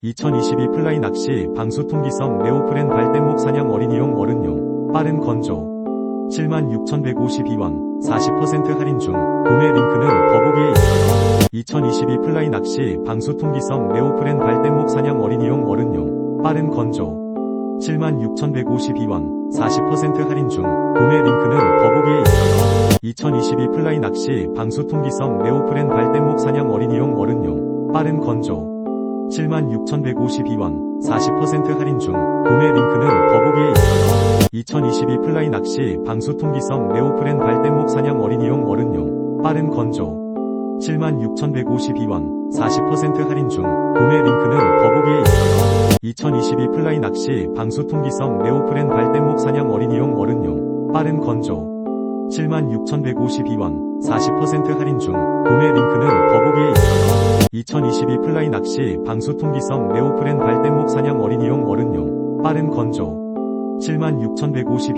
2022 플라이 낚시 방수 통기성 네오프렌 발대목 사냥 어린이용 어른용 빠른 건조 76,152원 40% 할인 중 구매 링크는 더보기에 있어요. 2022 플라이 낚시 방수 통기성 네오프렌 발대목 사냥 어린이용 어른용 빠른 건조 76,152원 40% 할인 중 구매 링크는 더보기에 있어요. 2022 플라이 낚시 방수 통기성 네오프렌 발대목 사냥 어린이용 어른용 빠른 건조 76,152원 40% 할인 중 구매 링크는 더보기에 있어요. 2022 플라이 낚시 방수 통기성 네오프렌 발대목 사냥 어린이용 어른용 빠른 건조 76,152원 40% 할인 중 구매 링크는 더보기에 있어요. 2022 플라이 낚시 방수 통기성 네오프렌 발대목 사냥 어린이용 어른용 빠른 건조 76,152원 40% 할인 중 구매 링크는 더보기에 있어요. 2022 플라이 낚시 방수 통기성 네오프렌 발대목 사냥 어린이용 어른용 빠른 건조. 76,152